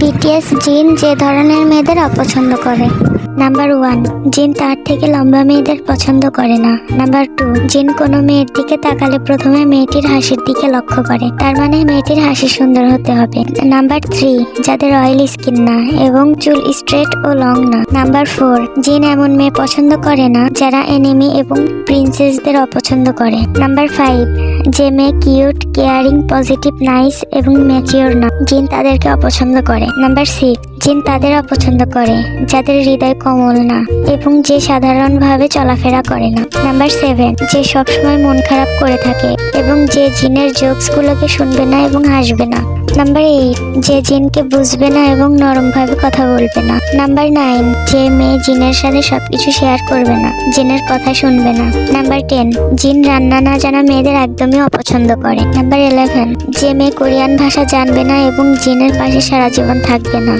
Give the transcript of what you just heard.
BTS জিন যে ধরনের মেয়েদের অপছন্দ করে। নাম্বার ওয়ান জিন তার থেকে লম্বা মেয়েদের পছন্দ করে না। নাম্বার টু জিন কোনো মেয়ের দিকে তাকালে প্রথমে মেয়েটির হাসির দিকে লক্ষ্য করে। তার মানে মেয়েটির হাসি সুন্দর হতে হবে। নাম্বার থ্রি যাদের অয়েলি স্কিন না এবং চুল স্ট্রেট ও লং না। নাম্বার ফোর জিন এমন মেয়ে পছন্দ করে না যারা এনিমি এবং প্রিন্সেসদের অপছন্দ করে। নাম্বার ফাইভ যে মেয়ে কিউট কেয়ারিং পজিটিভ নাইস এবং ম্যাচিওর না জিন তাদেরকে অপছন্দ করে। নাম্বার সিক্স জিন তাদের অপছন্দ করে, যাদের হৃদয় কোমল না এবং যে সাধারণভাবে চলাফেরা করে না। নাম্বার সেভেন যে সবসময় মন খারাপ করে থাকে এবং যে জিনের জোকসগুলোকে শুনবে না এবং হাসবে না। নাম্বার এইট যে জিনকে বুঝবে না এবং নরমভাবে কথা বলবে না। নাম্বার নাইন যে মেয়ে জিনের সাথে সবকিছু শেয়ার করবে না, জিনের কথা শুনবে না। নাম্বার টেন জিন রান্না না জানা মেয়েদের একদমই অপছন্দ করে। নাম্বার ইলেভেন যে মেয়ে কোরিয়ান ভাষা জানবে না এবং জিনের পাশে সারা জীবন থাকবে না।